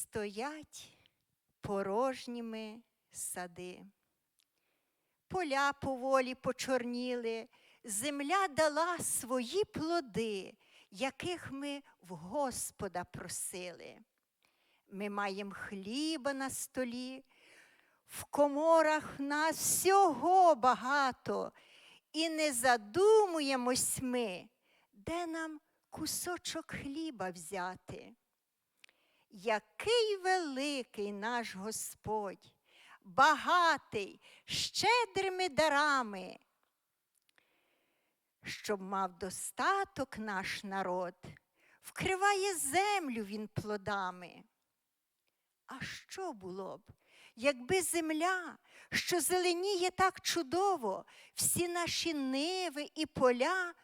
Стоять порожніми сади. Поля поволі почорніли, земля дала свої плоди, яких ми в Господа просили. Ми маємо хліба на столі, в коморах нас всього багато, і не задумуємось ми, де нам кусочок хліба взяти. Який великий наш Господь, багатий, щедрими дарами, щоб мав достаток наш народ, вкриває землю він плодами. А що було б, якби земля, що зеленіє так чудово, всі наші ниви і поля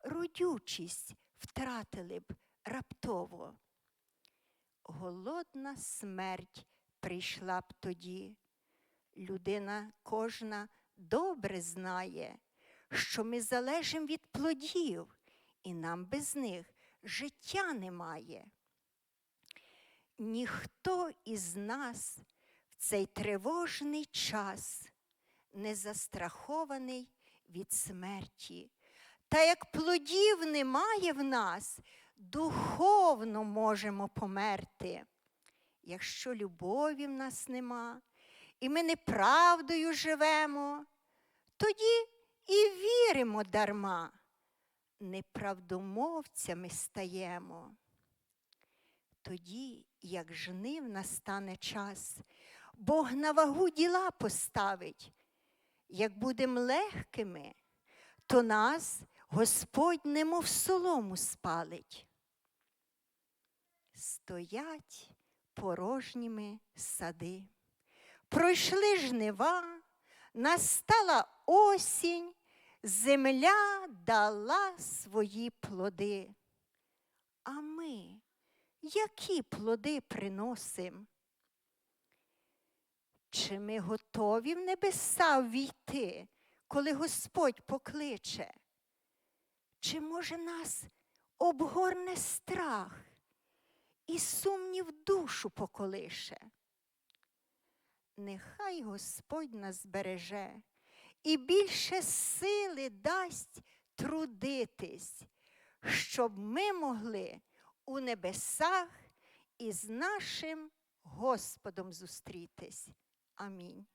родючість втратили б раптово? Голодна смерть прийшла б тоді. Людина кожна добре знає, що ми залежимо від плодів, і нам без них життя немає. Ніхто із нас в цей тривожний час не застрахований від смерті. Та як плодів немає в нас, духовно можемо померти. Якщо любові в нас нема, і ми неправдою живемо, тоді і віримо дарма, неправдомовцями стаємо. Тоді, як жнив настане час, Бог на вагу діла поставить. Як будем легкими, то нас Господь немов солому спалить. Стоять порожніми сади. Пройшли жнива, настала осінь, земля дала свої плоди. А ми які плоди приносим? Чи ми готові в небеса ввійти, коли Господь покличе? Чи може нас обгорне страх і сумнів душу поколише? Нехай Господь нас збереже і більше сили дасть трудитись, щоб ми могли у небесах із нашим Господом зустрітись. Амінь.